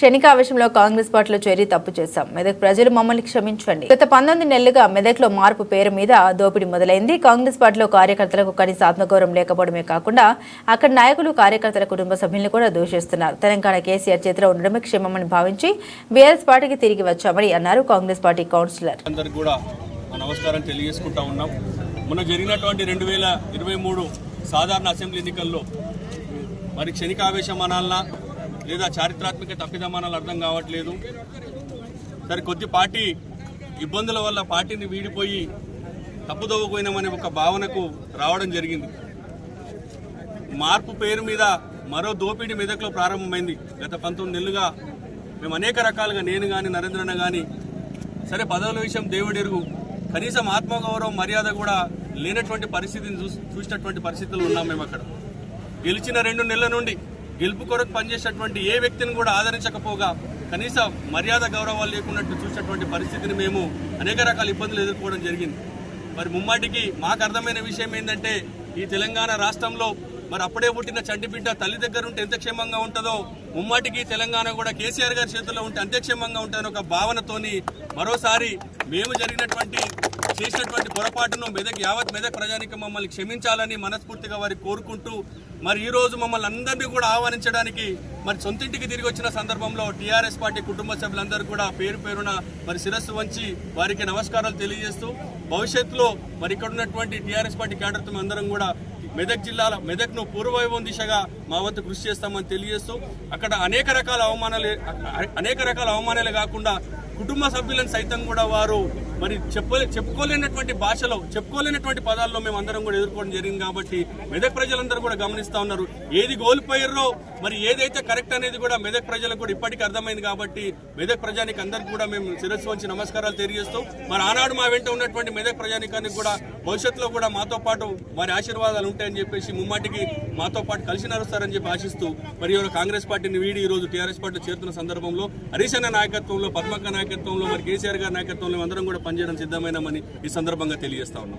క్షణికావేశంలో కాంగ్రెస్ పార్టీలో చేరి తప్పు చేశాం. మెదక్ ప్రజలు మమ్మల్ని క్షమించండి. గత పంతొమ్మిది నెలలుగా మెదక్లో మార్పు పేరు మీద దోపిడీ మొదలైంది. కాంగ్రెస్ పార్టీలో కార్యకర్తలకు కనీస ఆత్మగౌరవం లేకపోవడమే కాకుండా అక్కడ నాయకులు కార్యకర్తల కుటుంబ సభ్యులను కూడా దూషిస్తున్నారు. తెలంగాణ కేసీఆర్ చేతిలో ఉండడమే క్షేమమని భావించి బీఆర్ఎస్ పార్టీకి తిరిగి వచ్చామని అన్నారు కాంగ్రెస్ పార్టీ కౌన్సిలర్. నమస్కారం తెలియజేసుకుంటా ఉన్నాం. మొన్న జరిగినటువంటి రెండు వేల ఇరవై మూడు సాధారణ అసెంబ్లీ ఎన్నికల్లో మరి క్షణికావేశం అనాలన్నా లేదా చారిత్రాత్మక తప్పిదమానాలు అర్థం కావట్లేదు. సరే కొద్ది పార్టీ ఇబ్బందుల వల్ల పార్టీని వీడిపోయి తప్పుదోవపోయినామనే ఒక భావనకు రావడం జరిగింది. మార్పు పేరు మీద మరో దోపిడీ మెదక్లో ప్రారంభమైంది. గత పంతొమ్మిది నెలలుగా మేము అనేక రకాలుగా నేను కానీ నరేంద్రన్న కానీ సరే పదవుల విషయం దేవుడెరుగు. కనీసం ఆత్మగౌరవం మర్యాద కూడా లేనటువంటి పరిస్థితిని చూ చూసినటువంటి పరిస్థితులు ఉన్నాం మేము అక్కడ గెలిచిన రెండు నెలల నుండి గెలుపు కొరకు పనిచేసేటువంటి ఏ వ్యక్తిని కూడా ఆదరించకపోగా కనీస మర్యాద గౌరవాలు లేకున్నట్టు చూసినటువంటి పరిస్థితిని మేము అనేక రకాల ఇబ్బందులు ఎదుర్కోవడం జరిగింది. మరి ముమ్మాటికి మాకు అర్థమైన విషయం ఏంటంటే ఈ తెలంగాణ రాష్ట్రంలో మరి అప్పుడే పుట్టిన చంటి బిడ్డ తల్లి దగ్గర ఉంటే ఎంత క్షేమంగా ఉంటుందో ముమ్మాటికి తెలంగాణ కూడా కేసీఆర్ గారి చేతుల్లో ఉంటే అంత్యక్షేమంగా ఉంటుందని ఒక భావనతోని మరోసారి మేము జరిగినటువంటి చేసినటువంటి పొరపాటును మెదక్ యావత్ మెదక్ ప్రజానికి మమ్మల్ని క్షమించాలని మనస్ఫూర్తిగా వారికి కోరుకుంటూ మరి ఈ రోజు మమ్మల్ని అందరినీ కూడా ఆహ్వానించడానికి మరి సొంతింటికి తిరిగి వచ్చిన సందర్భంలో టీఆర్ఎస్ పార్టీ కుటుంబ సభ్యులందరూ కూడా పేరు పేరున మరి శిరస్సు వంచి వారికి నమస్కారాలు తెలియజేస్తూ భవిష్యత్తులో మరి ఇక్కడ ఉన్నటువంటి టీఆర్ఎస్ పార్టీ క్యాడర్తో అందరం కూడా మెదక్ జిల్లాలో మెదక్ను పూర్వవైభవం దిశగా మా వంతు కృషి చేస్తామని తెలియజేస్తూ అక్కడ అనేక రకాల అవమానాలు అనేక రకాల అవమానాలు కాకుండా కుటుంబ సభ్యులను సైతం కూడా వారు మరి చెప్పలే చెప్పుకోలేనటువంటి భాషలో చెప్పుకోలేనటువంటి పదాల్లో మేము అందరం కూడా ఎదుర్కోవడం జరిగింది కాబట్టి మెదక్ ప్రజలందరూ కూడా గమనిస్తూ ఉన్నారు. ఏది కోల్పోయారో మరి ఏదైతే కరెక్ట్ అనేది కూడా మెదక్ ప్రజలకు కూడా ఇప్పటికీ అర్థమైంది కాబట్టి మెదక్ ప్రజానికి అందరికీ కూడా మేము శిరస్సు వంచి నమస్కారాలు తెలియజేస్తూ మరి ఆనాడు మా వెంట ఉన్నటువంటి మెదక్ ప్రజానికానికి కూడా భవిష్యత్తులో కూడా మాతో పాటు వారి ఆశీర్వాదాలు ఉంటాయని చెప్పేసి ముమ్మాటికి మాతో పాటు కలిసి నడుస్తారని చెప్పి ఆశిస్తూ మరి ఎవరు కాంగ్రెస్ పార్టీని వీడి ఈ రోజు టీఆర్ఎస్ పార్టీ చేరుతున్న సందర్భంలో హరీష్ అన్న నాయకత్వంలో పద్మక్క నాయకత్వంలో మరి కేసీఆర్ గారి నాయకత్వంలో అందరం కూడా పనిచేయడం సిద్ధమైనామని ఈ సందర్భంగా తెలియజేస్తా ఉన్నాం.